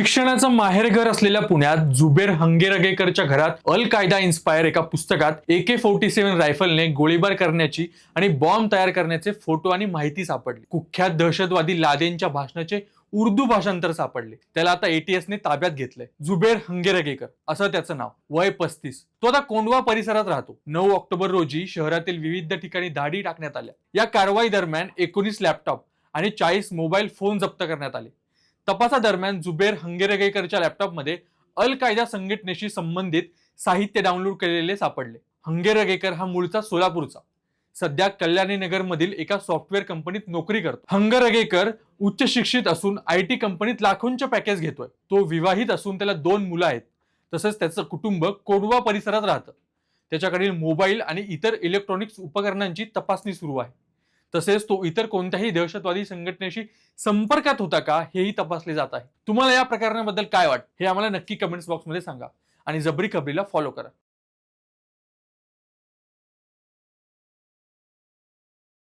शिक्षणाचं माहेरघर असलेल्या पुण्यात जुबेर हंगेरगेकरच्या घरात अल कायदा इन्स्पायर एका पुस्तकात ए के फोर्टी सेव्हन रायफलने गोळीबार करण्याची आणि बॉम्ब तयार करण्याचे फोटो आणि माहिती सापडली. कुख्यात दहशतवादी लादेनच्या भाषणाचे उर्दू भाषांतर सापडले. त्याला आता एटीएसने ने ताब्यात घेतलंय. जुबेर हंगेरगेकर असं त्याचं नाव. वय पस्तीस. तो आता कोंडवा परिसरात राहतो. नऊ ऑक्टोबर रोजी शहरातील विविध ठिकाणी धाडी टाकण्यात आल्या. या कारवाई दरम्यान एकोणीस लॅपटॉप आणि चाळीस मोबाईल फोन जप्त करण्यात आले. तपासादरम्यान जुबेर हंगेरगेकरच्या लॅपटॉपमध्ये अल कायदा संघटनेशी संबंधित साहित्य डाउनलोड केलेले सापडले. हंगेरगेकर हा मूळचा सोलापूरचा. सध्या कल्याणी नगर मधील एका सॉफ्टवेअर कंपनीत नोकरी करतो. हंगरगेकर उच्च शिक्षित असून आय टी कंपनीत लाखोंचे पॅकेज घेतोय. तो विवाहित असून त्याला दोन मुलं आहेत. तसंच त्याचं कुटुंब कोडवा परिसरात राहतं. त्याच्याकडील मोबाईल आणि इतर इलेक्ट्रॉनिक्स उपकरणांची तपासणी सुरू आहे. तसेच तो इतर कोणत्याही दहशतवादी संघटनेशी संपर्कात होता का हेही तपासले जात आहे. तुम्हाला या प्रकरणाबद्दल काय वाटतं? हे आम्हाला नक्की कमेंट्स बॉक्समध्ये सांगा. आणि जबरी खबरीला फॉलो करा.